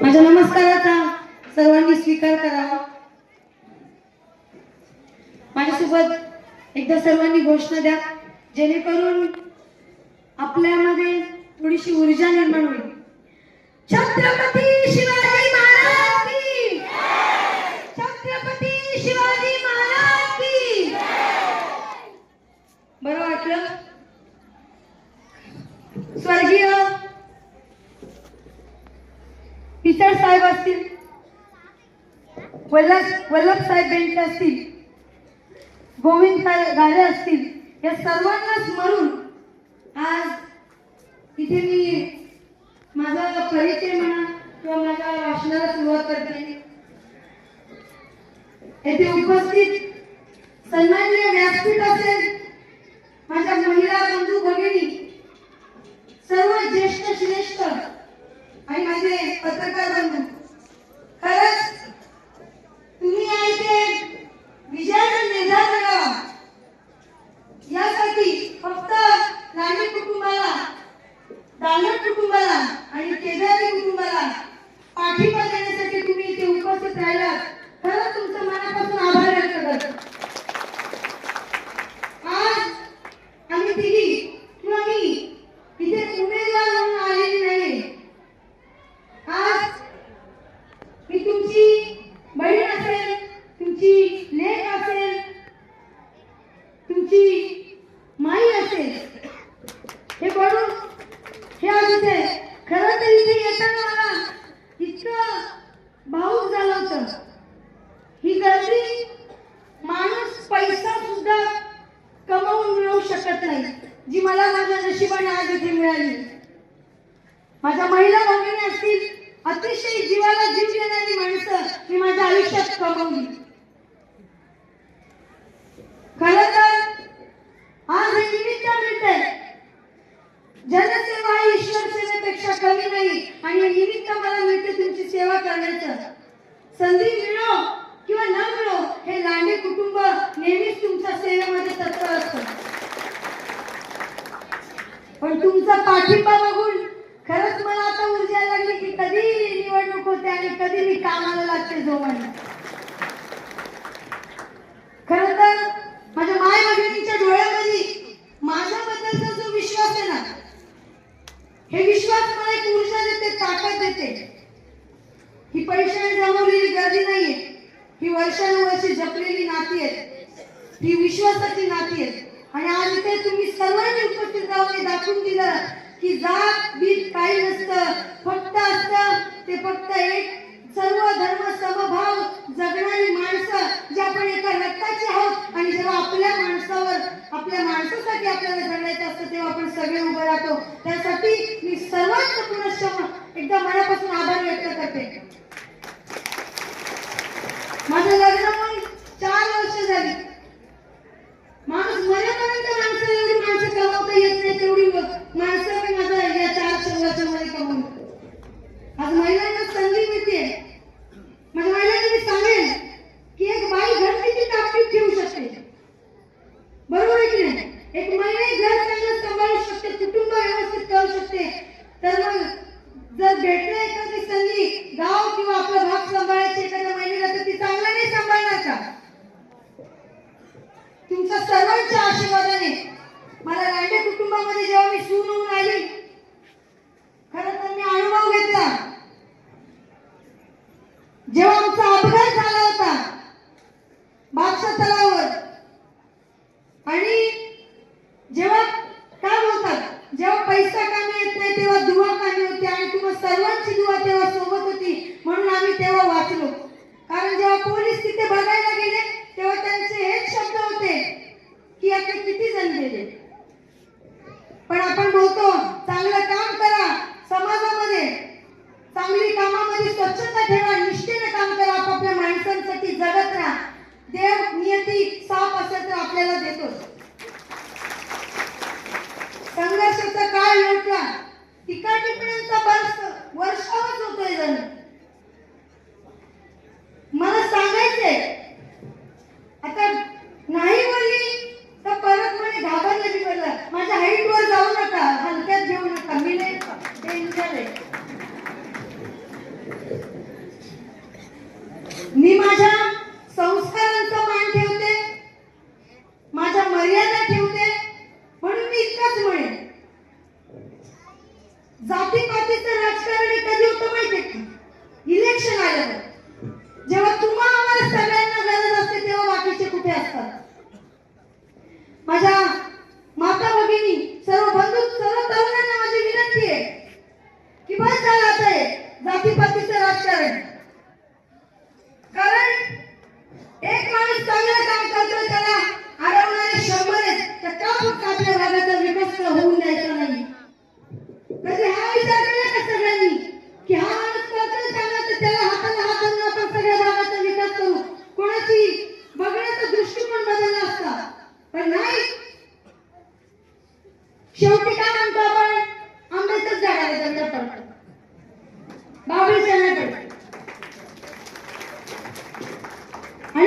माझ्या नमस्काराचा सर्वांनी स्वीकार करावा. माझ्यासोबत एकदा सर्वांनी घोषणा द्या जेणेकरून आपल्यामध्ये थोडीशी ऊर्जा निर्माण होईल. छत्रपती साहेब असतील? वल्लभ वल्लभ साहेब बेंटे असतील? गोविंद साहेब गारे असतील? या सर्वांना स्मरून आज इथे मी माझा परिचय म्हणा किंवा माझ्या भाषणाला सुरुवात करते. येथे उपस्थित सन्माननीय व्यासपीठ असेल माझ्या महिला बंधू भगिनी सर्व ज्येष्ठ श्रेष्ठ आणि माझे पत्रकार बंधू खरंच तुम्ही आहे ते विजयाचा निर्धार करावा. यासाठी फक्त लांडे कुटुंबाला दानव कुटुंबाला आणि केदारी कुटुंबाला पाठिंबा देण्यासाठी तुम्ही इथे उपस्थित राहिलात खरंच तुमचं मनापासून आभार व्यक्त करतो आज आम्ही तिघी किंवा मी इथे उमेदवार म्हणून आलेली नाही आज मी तुमची बहीण असेल तुमची लेक असेल तुमची माई असेल हे बघून हे आज इथे खरं तर इथे येताना मला इतकं भाऊक झालं होतं ही गर्दी माणूस पैसा सुद्धा कमवून मिळवू शकत नाही जी मला माझ्या नशिबाने आज इथे मिळाली. माझ्या महिला भगिनी असतील अतिशय जीवाला जीव देणारी माणसं मी माझ्या आयुष्यात कमवली. खरं तर आज हे निमित्त मिळतंय जनसेवा ही ईश्वर सेवेपेक्षा कमी नाही आणि निमित्त मला मिळते तुमची सेवा करण्याचं. संधी मिळो किंवा न मिळो हे लांडे कुटुंब नेहमीच तुमच्या सेवेमध्ये तत्पर असतं. पण तुमचा पाठिंबा बघून खरंच मला आता ऊर्जा लागली की कधी निवडणूक होते आणि कधी मी कामाला लागते जोमाने. खर तर माझ्या माय भगिनीच्या डोळ्यामध्ये माझ्याबद्दलचा जो विश्वास आहे ना हे विश्वास मला एक ऊर्जा देते ताकद देते. ही पैशाने जमवलेली गर्दी नाहीये. ही वर्षानुवर्षे जपलेली नाती आहेत. ही विश्वासाची नाती आहेत आणि आज इथे तुम्ही सर्वांनी उपस्थित दाखवून दिलं की जात बीत काही नसतं. फक्त असत ते फक्त एक सर्व धर्म समभाव जगणारी माणसं जे आपण एका रक्ताची आहोत आणि जेव्हा आपल्या माणसावर आपल्या माणसासाठी आपल्याला जगायचं असतं तेव्हा आपण सगळे उभं राहतो. त्यासाठी मी सर्वांचं पुनश्च एकदा मनापासून आभार व्यक्त करते. असतात माझ्या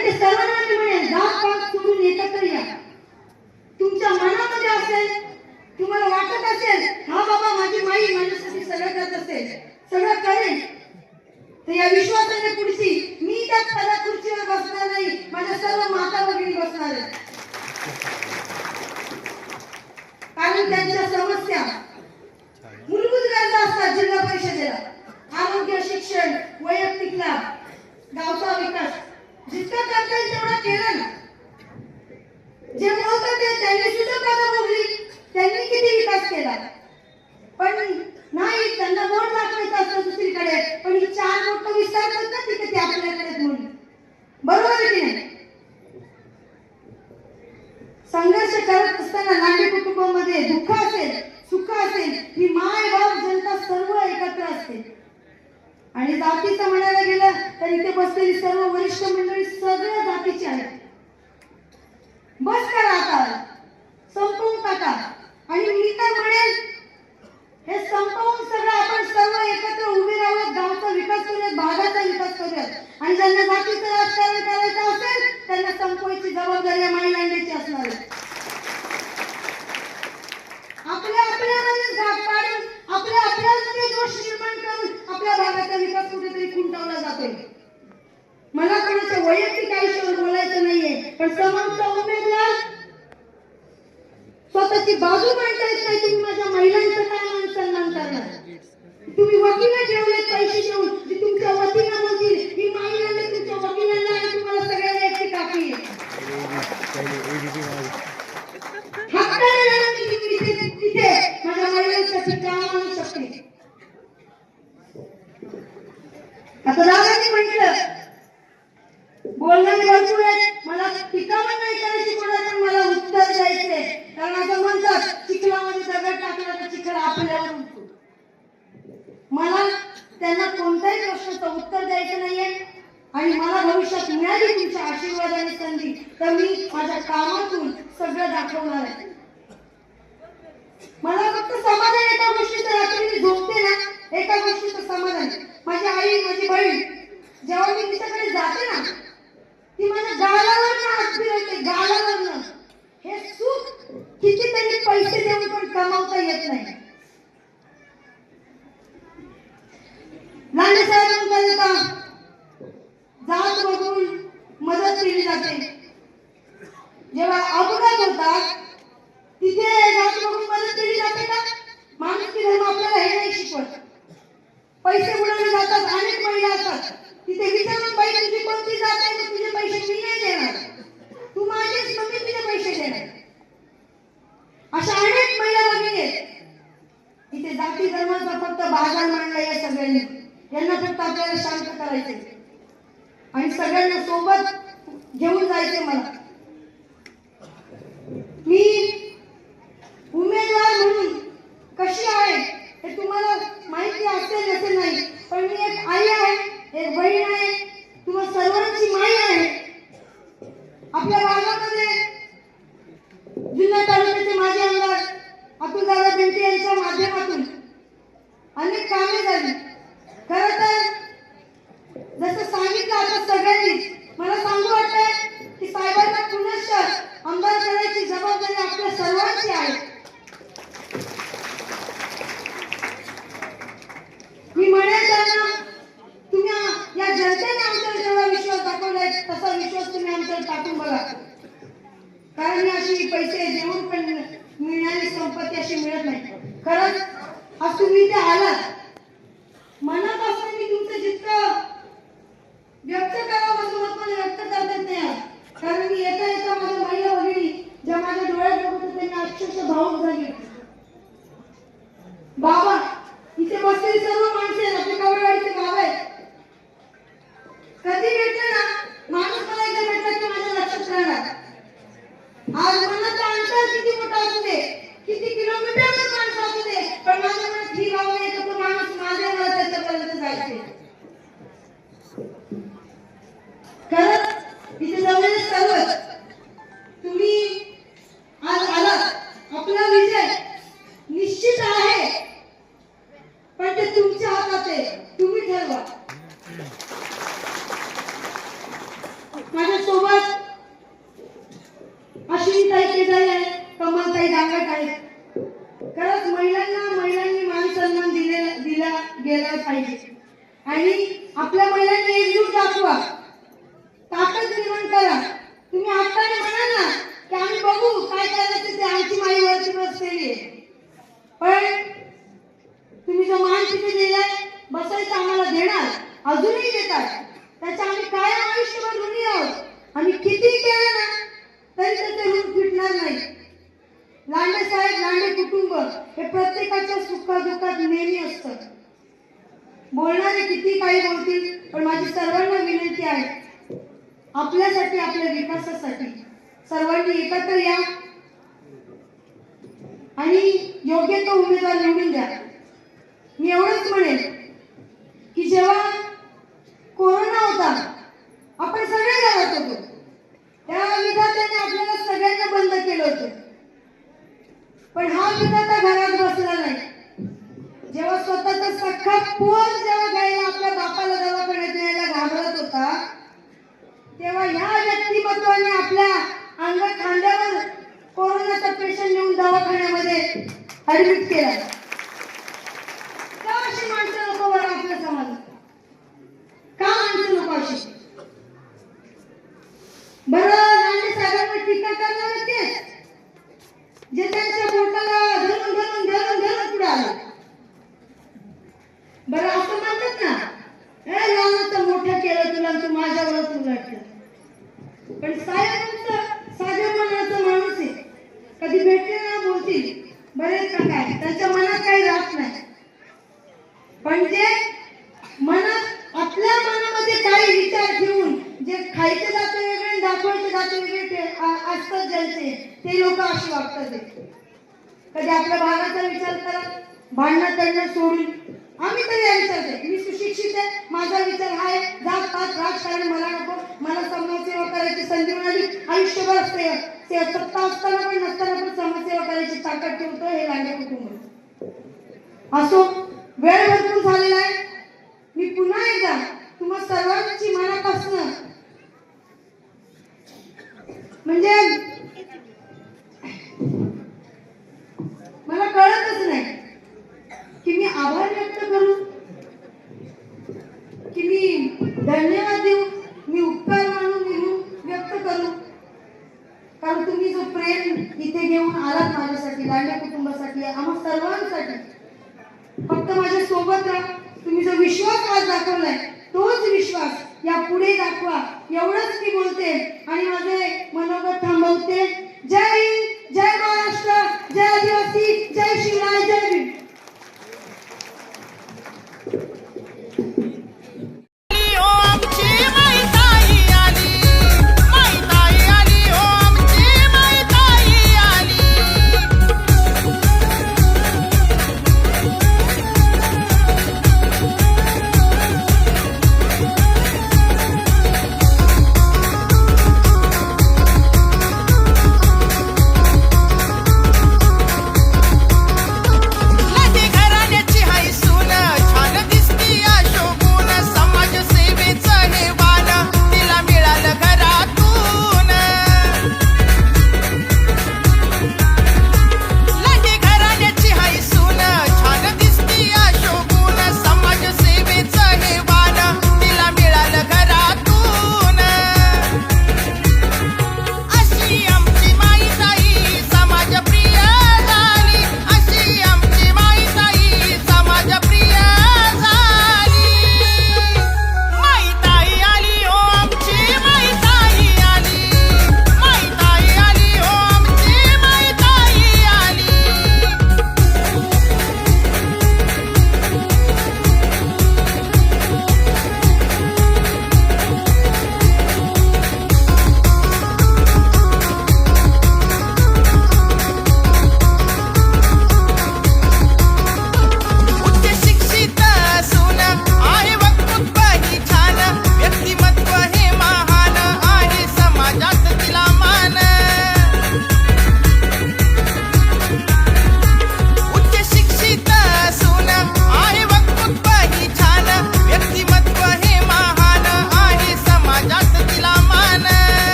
म्हणजे सर्वसामान्यपणे जात पात सोडून एकत्र या. तुमच्या मनामध्ये असेल तुम्हाला वाटत असेल हा बाबा माझी माई माझ्यासाठी सगळं करत असेल सगळं करेल. तर या विश्वासाने पुढची मी त्या पदा खुर्चीवर बसणार नाही. माझ्या सर्व माता भगिनी बसणार आहेत. कारण त्यांच्या सर्व आपल्या अपराधाचे दोष निर्माण करून आपल्या भागाचा विकास कुठेतरी खुंटवला जातोय मला कोणाच्या वैयक्तिक आयुष्यावर बोलायचं नाहीये पण समोरचा उमेदवार स्वतःची बाजू मांडता येत नाही तुम्ही माझ्या महिलांचं काय मान सन्मान करणार? तुम्ही वकील ठेवले पैसे ठेवून तुमच्या वतीनं बोलतील ही महिलांना तुमच्या वकिलांना आणि तुम्हाला सगळ्यांना एकटी कापी हक्काने तिथे त्याचे काम आणू शकते. आता दादाने म्हटलं बोलण्याने मला आहेत मला माहिती असेल असेल नाही. पण मी एक आई आहे एक बहीण आहे लक्ष मिळत नाही खरंच आज तुम्ही इथे आलात मनापासून मी तुमचं जितकं व्यक्त करावं मत मला व्यक्त करता नाही कारण मी येता येता माझ्या महिला वगैरे ज्या माझ्या डोळ्यात बघत त्यांनी अक्षरशः भाऊक झाले बाबा इथे बसलेली सर्व माणसे आहेत आपल्या कवळेवाडीचे बाबा आहेत. कधी भेटले ना माणूस मला एकदा भेटला की माझ्या लक्षात राहणार. आज मनाचा अंतर किती मोठा असते किती किलोमीटर माणूस असू दे पण माझ्या मनात ही भाव येतो तो माणूस माझ्या मनात त्याच्यापर्यंत जायचे. खरंच इथे जवळच सर्वच त्याच्या आम्ही काय आयुष्यभर ऋणी आहोत? आम्ही किती केलं ना तरी त्याचे ऋण फिटणार नाही. लांडे साहेब लांडे कुटुंब हे प्रत्येकाच्या सुखादुखात नेहमी असतं. बोलणारे किती काही बोलतील पण माझी सर्वांना विनंती आहे आपल्यासाठी आपल्या विकासासाठी. सर्वांनी एकत्र या. आणि योग्य तो उमेदवार निवडून द्या. मी एवढंच म्हणेन की जेव्हा कोरोना होता. आपण सगळे घरात होतो. त्या विधात्याने आपल्याला सगळ्यांना बंद केलं होतं. पण हा विधाता घरात बसला नाही. जेव्हा स्वतःचा सख्खा पोर जेव्हा गायला आपल्या बापाला दवाखान्यात न्यायला घाबरत होता तेव्हा ह्या व्यक्तिमत्वाने आपल्या अंग खांद्यावर कोरोनाचा पेशंट नेऊन दवाखान्यामध्ये ऍडमिट केला का अशी माणसं नको बरं आपल्या समाजात का माणसं नको अशी बरं लांडे साहेबांवर टीका करणार तेच जे त्यांच्या बोटाला धरून धरून धरून धरून पुढे आले. बरं असं म्हणतात ना ए लहानाचं मोठं केलं तुला तू माझ्यावरच उलटलं पण साहेबांचं साध्या मनाचा माणूस आहे. कधी भेटले ना बोलतील. बरेच का काय त्यांच्या मनात काही राहत नाही. पण ते मनात आपल्या मनामध्ये काही विचार ठेवून जे खायचं जातं वेगळे दाखवायचे जाते ते? आ- असतात ज्यांचे ते लोक अशी वागतात कधी आपल्या भागाचा विचार करा. भांडणं त्यांना सोडून. आम्ही तरी या विचार मी सुशिक्षित आहे. माझा विचार हा आहे. जात पात राजकारण मला नको. मला समाजसेवा करायची संधी मिळाली. आयुष्यभर असते ते सत्ता असताना पण नसताना पण समाजसेवा करायची ताकद ठेवतो हे लांडे कुटुंब. असो वेळ भरपूर झालेला आहे. मी पुन्हा एकदा तुम्हा सर्वांची मनापासून म्हणजे